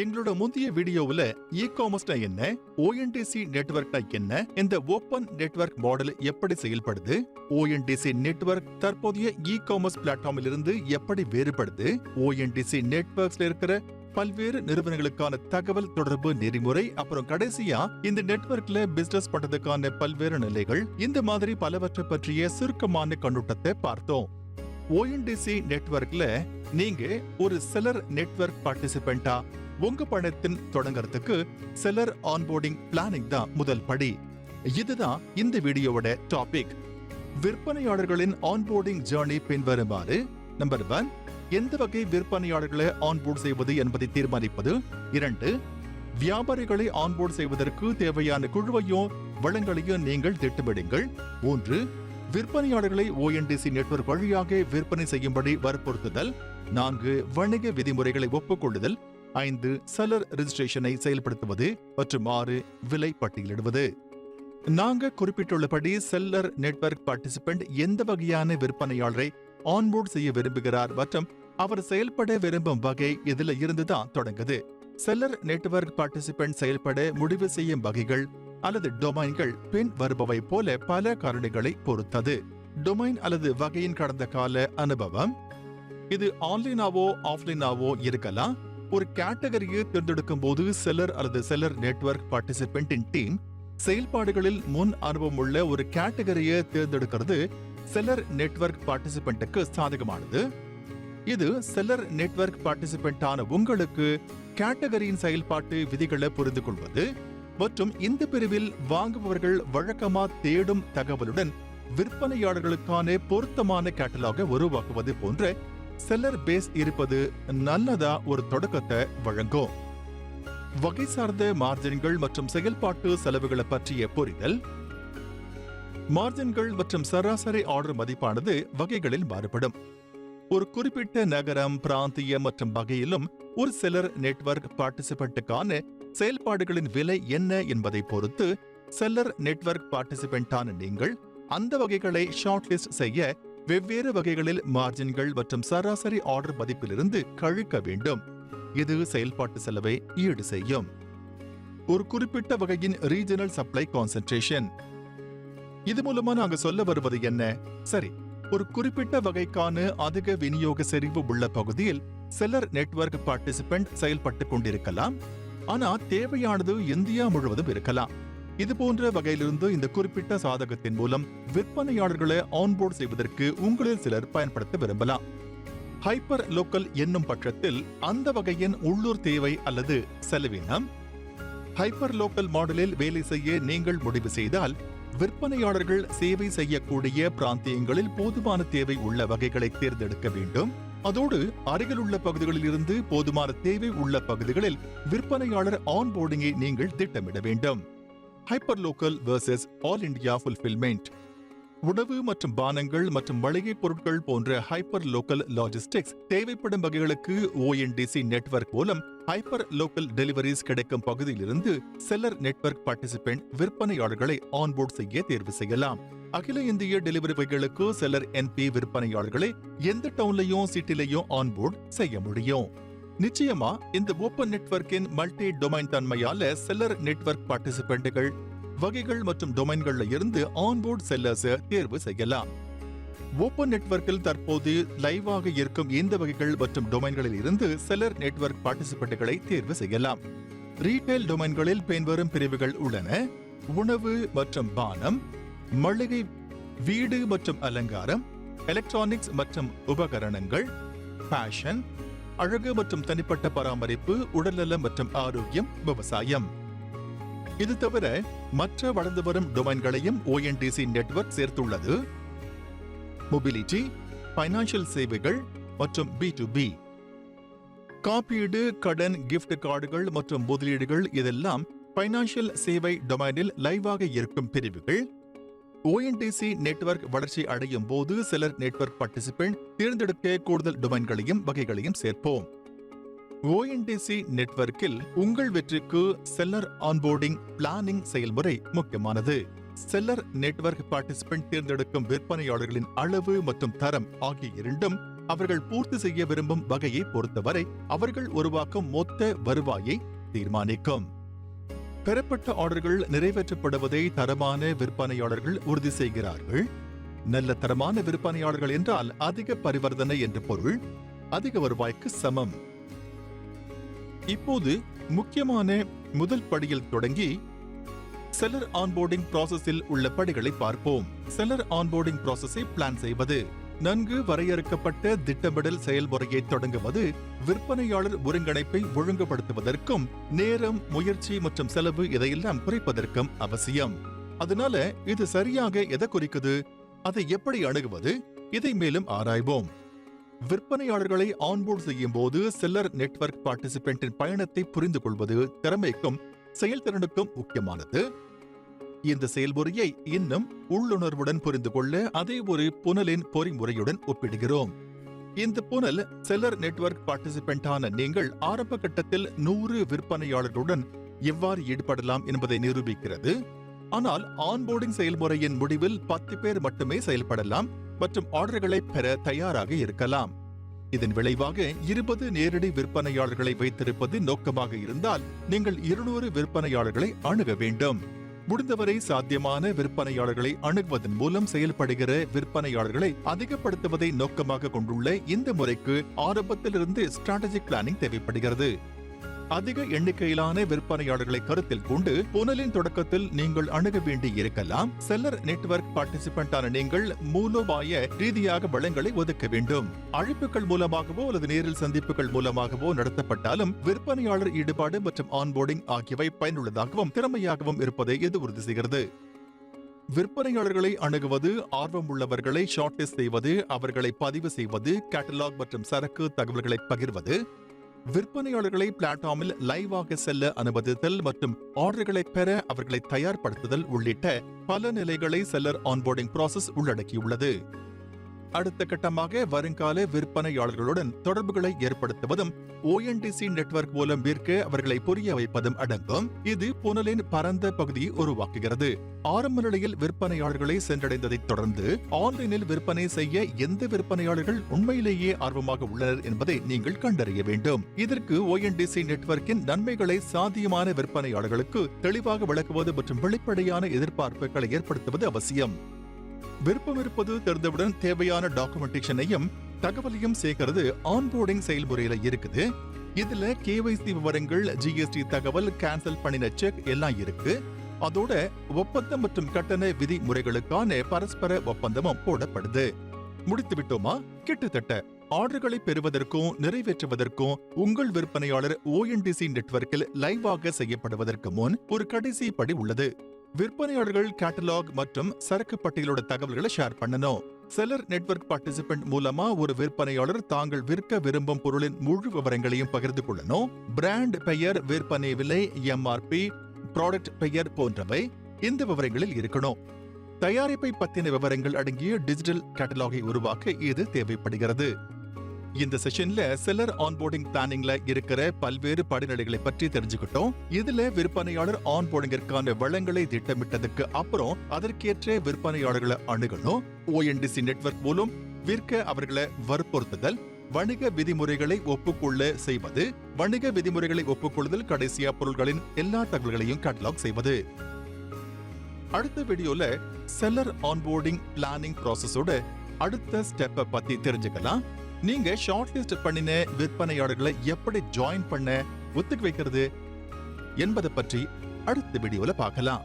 எங்களோட முந்தைய வீடியோவில் இ காமர்ஸ்னா என்ன ஓஎன்டிசி நெட்ஒர்க்னா என்ன இந்த ஓபன் நெட்வொர்க் மாடல் எப்படி செயல்படுது ஓஎன்டிசி நெட்வொர்க் தற்போதைய இ காமர்ஸ் பிளாட்ஃபார்மில் இருந்து எப்படி வேறுபடுது ஓஎன்டிசி நெட்வொர்க்ஸ்ல இருக்கிற பல்வேறு நிறுவனங்களுக்கான தகவல் தொடர்பு நெறிமுறை அப்புறம் கடைசியா இந்த நெட்வொர்க்ல பிசினஸ் பண்றதுக்கான பல்வேறு நிலைகள் இந்த மாதிரி பலவற்றை பற்றிய சுருக்கமான கண்ணோட்டத்தை பார்த்தோம். ஓஎன்டிசி நெட்வொர்க்ல நீங்க ஒரு செலர் நெட்வொர்க் பார்ட்டிசிபெண்டா உங்க பணத்தின் தொடங்கறதுக்கு செலர் ஆன்போர்டிங் பிளானிங் தான் முதல் படி. இதுதான் இந்த வீடியோவோட டாபிக் விற்பனையாளர்களின் ஆன்போர்டிங் ஜேர்னி பின்வருமாறு நம்பர் ஒன் எந்த வகை விற்பனையாளர்களை ஆன்போர்ட் செய்வது என்பதை தீர்மானிப்பது. இரண்டு வியாபாரிகளை ஆன்போர்ட் செய்வதற்கு தேவையான குழுவையும் வளங்களையும் நீங்கள் திட்டமிடுங்கள். மூன்று விற்பனையாளர்களை ஓஎன்டிசி நெட்வொர்க் வழியாக விற்பனை செய்யும்படி வற்புறுத்துதல். நான்கு வணிக விதிமுறைகளை ஒப்புக்கொள்ளுதல். ஐந்து செலர் ரிஜிஸ்ட்ரேஷனை செயல்படுத்துவது மற்றும் ஆறு விலை பட்டியலிடுவது. நாங்க குறிப்பிட்டுள்ளபடி செல்லர் நெட்வொர்க் பார்ட்டிசிபெண்ட் எந்த வகையான விற்பனையாளரை ஆன்போர்ட் செய்ய விரும்புகிறார் மற்றும் அவர் செயல்பட விரும்பும் வகை இதுல இருந்துதான் தொடங்குது. செல்லர் நெட்வொர்க் பார்ட்டிசிபென்ட் செயல்பட முடிவு செய்யும் வகைகள் அல்லது டொமைன்கள் பின் வருபவை போல பல காரணிகளை பொறுத்தது. டொமைன் அல்லது வகையின் கடந்த கால அனுபவம்? இது ஆன்லைனாவோ ஆஃப்லைனாவோ இருக்கலாம். ஒரு கேட்டகரியை தேர்ந்தெடுக்கும் போது செல்லர் அல்லது செல்லர் நெட்வொர்க் பார்ட்டிசிபென்டின் டீம் செயல்பாடுகளில் முன் அனுபவம் உள்ள ஒரு கேட்டகரியை தேர்ந்தெடுக்கிறது செல்லர் நெட்வொர்க் பார்ட்டிசிபென்ட்டுக்கு சாதகமானது. இது செல்லர் நெட்வொர்க் பார்ட்டிசிபென்டான உங்களுக்கு கேட்டகரியின் செயல்பாட்டு விதிகளை புரிந்து கொள்வது மற்றும் இந்த பிரிவில் வாங்குபவர்கள் வழக்கமா தேடும் தகவலுடன் விற்பனையாளர்களுக்கான பொருத்தமான கேட்டலாக உருவாக்குவது போன்ற செல்லர் பேஸ் இருப்பது நல்லதா ஒரு தொடக்கத்தை வழங்கும். வகை சார்ந்த மார்ஜின்கள் மற்றும் செயல்பாட்டு செலவுகளை பற்றிய புரிதல். மார்ஜின்கள் மற்றும் சராசரி ஆர்டர் மதிப்பானது வகைகளில் மாறுபடும். ஒரு குறிப்பிட்ட நகரம் பிராந்திய மற்றும் வகையிலும் ஒரு செலர் நெட்வொர்க் பார்ட்டிசிபென்ட்டுக்கான செயல்பாடுகளின் விலை என்ன என்பதை பொறுத்து செல்லர் நெட்வொர்க் பார்ட்டிசிபென்டான நீங்கள் அந்த வகைகளை ஷார்ட் லிஸ்ட் செய்ய வெவ்வேறு வகைகளில் மார்ஜின்கள் மற்றும் சராசரி ஆர்டர் மதிப்பிலிருந்து கழிக்க வேண்டும். இது செயல்பாட்டு செலவை ஈடு செய்யும். ஒரு குறிப்பிட்ட வகையின் ரீஜனல் சப்ளை கான்சென்ட்ரேஷன் இது மூலமா நாங்க சொல்ல வருவது என்ன? சரி ஒரு குறிப்பிட்ட வகைக்கான அதிக விநியோக செறிவு உள்ள பகுதியில் செல்லர் நெட்வொர்க் பார்ட்டிசிபென்ட் செயல்பட்டு கொண்டிருக்கலாம். ஆனா தேவையானது இந்தியா முழுவதும் இருக்கலாம். இது போன்ற வகையிலிருந்து இந்த குறிப்பிட்ட சாதகத்தின் மூலம் விற்பனையாளர்களை ஆன்போர்ட் செய்வதற்கு உங்களில் சிலர் பயன்படுத்த விரும்பலாம். ஹைப்பர் லோக்கல் என்னும் பட்சத்தில் அந்த வகையின் உள்ளூர் தேவை அல்லது செலவினம். ஹைப்பர் லோக்கல் மாடலில் வேலை செய்ய நீங்கள் முடிவு செய்தால் விற்பனையாளர்கள் சேவை செய்யக்கூடிய பிராந்தியங்களில் போதுமான தேவை உள்ள வகைகளை தேர்ந்தெடுக்க வேண்டும். அதோடு அருகிலுள்ள பகுதிகளில் இருந்து போதுமான தேவை உள்ள பகுதிகளில் விற்பனையாளர் ஆன்போர்டிங்கை நீங்கள் திட்டமிட வேண்டும். Hyper local versus all India fulfilment உணவு மற்றும் பானங்கள் மற்றும் மளிகை பொருட்கள் போன்ற ஹைப்பர் லோக்கல் லாஜிஸ்டிக்ஸ் தேவைப்படும் வகைகளுக்கு ஓஎன்டிசி நெட்வொர்க் மூலம் ஹைப்பர் லோக்கல் டெலிவரிஸ் கிடைக்கும் பகுதியிலிருந்து செல்லர் நெட்வொர்க் பார்ட்டிசிபென்ட் விற்பனையாளர்களை ஆன்போர்ட் செய்ய தேர்வு செய்யலாம். அகில இந்திய டெலிவரி வகைகளுக்கு செல்லர் என்பி விற்பனையாளர்களை எந்த டவுன்லயும் சிட்டிலையும் ஆன்போர்ட் செய்ய முடியும். நிச்சயமா இந்த ஓபன் நெட்வொர்க்கின் மல்டி டொமைன் தன்மையால செல்லர் நெட்வொர்க் பார்ட்டிசிபென்ட்கள் வகைகள் மற்றும் டொமைன்கள்ல இருந்து ஆன்போர்ட் செல்லர்ஸ் தேர்வு செய்யலாம். ஓபன் நெட்வொர்க்கில் தற்போது லைவாக இருக்கும் இந்த வகைகள் மற்றும் டொமைன்களில் இருந்து செல்லர் நெட்வொர்க் பார்ட்டிசிபென்ட்களை தேர்வு செய்யலாம். ரீட்டைல் டொமைன்களில் பின்வரும் பிரிவுகள் உள்ளன. உணவு மற்றும் பானம் மளிகை வீடு மற்றும் அலங்காரம் எலக்ட்ரானிக்ஸ் மற்றும் உபகரணங்கள் ஃபேஷன் அழகு மற்றும் தனிப்பட்ட பராமரிப்பு உடல்நலம் மற்றும் ஆரோக்கியம் விவசாயம். இது தவிர மற்ற வளர்ந்து வரும் டொமைன்களையும் ஓஎன்டிசி நெட்வொர்க் சேர்த்துள்ளது. மொபிலிட்டி பைனான்சியல் சேவைகள் மற்றும் பி டு பி காப்பீடு கடன் கிஃப்ட் கார்டுகள் மற்றும் முதலீடுகள் இதெல்லாம் பைனான்சியல் சேவை டொமைனில் லைவாக இருக்கும் பிரிவுகள். ஓஎன்டிசி நெட்வொர்க் வளர்ச்சி அடையும் போது சிலர் நெட்வொர்க் பார்ட்டிசிபென்ட் தேர்ந்தெடுக்க கூடுதல் டொமைன்களையும் வகைகளையும் சேர்ப்போம். ஓஎன்டிசி நெட்வொர்க்கில் உங்கள் வெற்றிக்கு செல்லர் ஆன்போர்டிங் பிளானிங் செயல்முறை முக்கியமானது. செல்லர் நெட்வொர்க் பார்ட்டிசிபென்ட் தேர்ந்தெடுக்கும் விற்பனையாளர்களின் அளவு மற்றும் தரம் ஆகிய இரண்டும் அவர்கள் பூர்த்தி செய்ய விரும்பும் வகையை பொறுத்தவரை அவர்கள் உருவாக்கும் மொத்த வருவாயை தீர்மானிக்கும். பெறப்பட்ட ஆர்டர்கள் நிறைவேற்றப்படுவதை தரமான விற்பனையாளர்கள் உறுதி செய்கிறார்கள். நல்ல தரமான விற்பனையாளர்கள் என்றால் அதிக பரிவர்த்தனை என்று பொருள் அதிக வருவாய்க்கு சமம். இப்போது முக்கியமான முதல் படியில் தொடங்கி செல்லர் ஆன்போர்டிங் ப்ராசஸில் உள்ள படிகளை பார்ப்போம். செல்லர் ஆன்போர்டிங் ப்ராசஸை பிளான் செய்வது. நன்கு வரையறுக்கப்பட்ட திட்டமிடல் செயல்முறையை தொடங்குவது விற்பனையாளர் ஒருங்கிணைப்பை ஒழுங்குபடுத்துவதற்கும் நேரம் முயற்சி மற்றும் செலவு இதையெல்லாம் குறைப்பதற்கும் அவசியம். அதனால இது சரியாக எதை குறிக்குது? அதை எப்படி அணுகுவது? இதை மேலும் ஆராய்வோம். விற்பனையாளர்களை ஆன்போர்ட் செய்யும் போது செல்லர் நெட்வொர்க் பார்ட்டிசிபென்டின் பயணத்தை புரிந்து கொள்வது திறமைக்கும் செயல்திறனுக்கும் முக்கியமானது. இந்த செயல்முறையை இன்னும் உள்ளுணர்வுடன் புரிந்து கொள்ள அதே ஒரு புனலின் பொறிமுறையுடன் ஒப்பிடுகிறோம். இந்த புனல் செல்லர் நெட்வொர்க் பார்ட்டிசிபென்டான நீங்கள் ஆரம்ப கட்டத்தில் நூறு விற்பனையாளர்களுடன் எவ்வாறு ஈடுபடலாம் என்பதை நிரூபிக்கிறது. ஆனால் ஆன்போர்டிங் செயல்முறையின் முடிவில் பத்து பேர் மட்டுமே செயல்படலாம் மற்றும் ஆர்டர்களை பெற தயாராக இருக்கலாம். இதன் விளைவாக இருபது நேரடி விற்பனையாளர்களை வைத்திருப்பது நோக்கமாக இருந்தால் நீங்கள் இருநூறு விற்பனையாளர்களை அணுக வேண்டும். முடிந்தவரை சாத்தியமான விற்பனையாளர்களை அணுகுவதன் மூலம் செயல்படுகிற விற்பனையாளர்களை அதிகப்படுத்துவதை நோக்கமாக கொண்டுள்ள இந்த முறைக்கு ஆரம்பத்திலிருந்து ஸ்ட்ராட்டஜிக் பிளானிங் தேவைப்படுகிறது. அதிக எண்ணிக்கையிலான விற்பனையாளர்களை கருத்தில் கொண்டு புனலின் தொடக்கத்தில் நீங்கள் அணுக வேண்டி இருக்கலாம் செல்லர் நெட்வொர்க் பார்ட்டிசிபென்டான நீங்கள் மூலோபாய ரீதியாக வளங்களை ஒதுக்க வேண்டும். அழைப்புகள் மூலமாகவோ அல்லது நேரில் சந்திப்புகள் மூலமாகவோ நடத்தப்பட்டாலும் விற்பனையாளர் ஈடுபாடு மற்றும் ஆன்போர்டிங் ஆகியவை பயனுள்ளதாகவும் திறமையாகவும் இருப்பதை இது உறுதி செய்கிறது. விற்பனையாளர்களை அணுகுவது ஆர்வம் உள்ளவர்களை ஷார்ட்லிஸ்ட் செய்வது அவர்களை பதிவு செய்வது கேட்டலாக் மற்றும் சரக்கு தகவல்களை பகிர்வது விற்பனையாளர்களை பிளாட்ஃபார்மில் லைவாக செல்ல அனுமதித்தல் மற்றும் ஆர்டர்களை பெற அவர்களை தயார்படுத்துதல் உள்ளிட்ட பல நிலைகளை செல்லர் ஆன்போர்டிங் ப்ராசஸ் உள்ளடக்கியுள்ளது. அடுத்த கட்டமாக வருங்கால விற்பனையாளர்களுடன் தொடர்புகளை ஏற்படுத்துவதும் ஓஎன்டிசி நெட்வொர்க் மூலம் விற்க அவர்களை புரிய வைப்பதும் அடங்கும். இது புனலின் பரந்த பகுதியை உருவாக்குகிறது. ஆரம்ப நிலையில் விற்பனையாளர்களை சென்றடைந்ததைத் தொடர்ந்து ஆன்லைனில் விற்பனை செய்ய எந்த விற்பனையாளர்கள் உண்மையிலேயே ஆர்வமாக உள்ளனர் என்பதை நீங்கள் கண்டறிய வேண்டும். இதற்கு ஓஎன்டிசி நெட்வொர்க்கின் நன்மைகளை சாத்தியமான விற்பனையாளர்களுக்கு தெளிவாக விளக்குவது மற்றும் வெளிப்படையான எதிர்பார்ப்புகளை ஏற்படுத்துவது அவசியம். விருப்பம் இருப்பது தெரிந்தவுடன் தேவையான டாக்குமெண்டேஷனையும் தகவலையும் சேர்க்கிறது ஆன்போர்டிங் செயல்முறையில இருக்குது. இதுல கேவைசி விவரங்கள் ஜிஎஸ்டி தகவல் கேன்சல் பண்ணின செக் எல்லாம் இருக்கு. அதோட ஒப்பந்தம் மற்றும் கட்டண விதிமுறைகளுக்கான பரஸ்பர ஒப்பந்தமும் போடப்படுது. முடித்து விட்டோமா? கிட்டத்தட்ட. ஆர்டர்களை பெறுவதற்கும் நிறைவேற்றுவதற்கும் உங்கள் விற்பனையாளர் ஓஎன்டிசி நெட்வொர்க்கில் லைவாக செய்யப்படுவதற்கு முன் ஒரு கடைசி படி உள்ளது. விற்பனையாளர்கள் கேட்டலாக் மற்றும் சரக்கு பட்டியலோட தகவல்களை ஷேர் பண்ணணும். செல்லர் நெட்வொர்க் பார்ட்டிசிபென்ட் மூலமா ஒரு விற்பனையாளர் தாங்கள் விற்க விரும்பும் பொருளின் முழு விவரங்களையும் பகிர்ந்து கொள்ளணும். பிராண்ட் பெயர் விற்பனை விலை எம்ஆர்பி ப்ராடக்ட் பெயர் போன்றவை இந்த விவரங்களில் இருக்கணும். தயாரிப்பை பத்தின விவரங்கள் அடங்கிய டிஜிட்டல் கேட்டலாகை உருவாக்க இது தேவைப்படுகிறது. இந்த செஷன்ல செல்லர் ஆன்போர்டிங் பிளானிங்ல இருக்கிற பல்வேறு படிநிலைகளை பற்றி தெரிஞ்சுக்கிட்டோம். இதுல விற்பனையாளர் ஆன்போர்டிங்கிற்கான வளங்களை திட்டமிட்டதுக்கு அப்புறம் அதற்கேற்ற விற்பனையாளர்களை அணுகணும். ஓஎன்டிசி நெட்வொர்க் மூலம் விற்க அவர்களை வற்புறுத்துதல் வணிக விதிமுறைகளை ஒப்புக்கொள்ள செய்வது வணிக விதிமுறைகளை ஒப்புக்கொள்ளுதல் கடைசியா பொருட்களின் எல்லா தகவல்களையும் கேட்டலாக் செய்வது. அடுத்த வீடியோல செல்லர் ஆன்போர்டிங் பிளானிங் ப்ராசஸோட அடுத்த ஸ்டெப்பை பத்தி தெரிஞ்சுக்கலாம். நீங்க ஷார்ட் லிஸ்ட் பண்ணின விற்பனையாளர்களை எப்படி ஜாயின் பண்ண ஒத்துக்கு வைக்கிறது என்பதை பற்றி அடுத்த வீடியோல பார்க்கலாம்.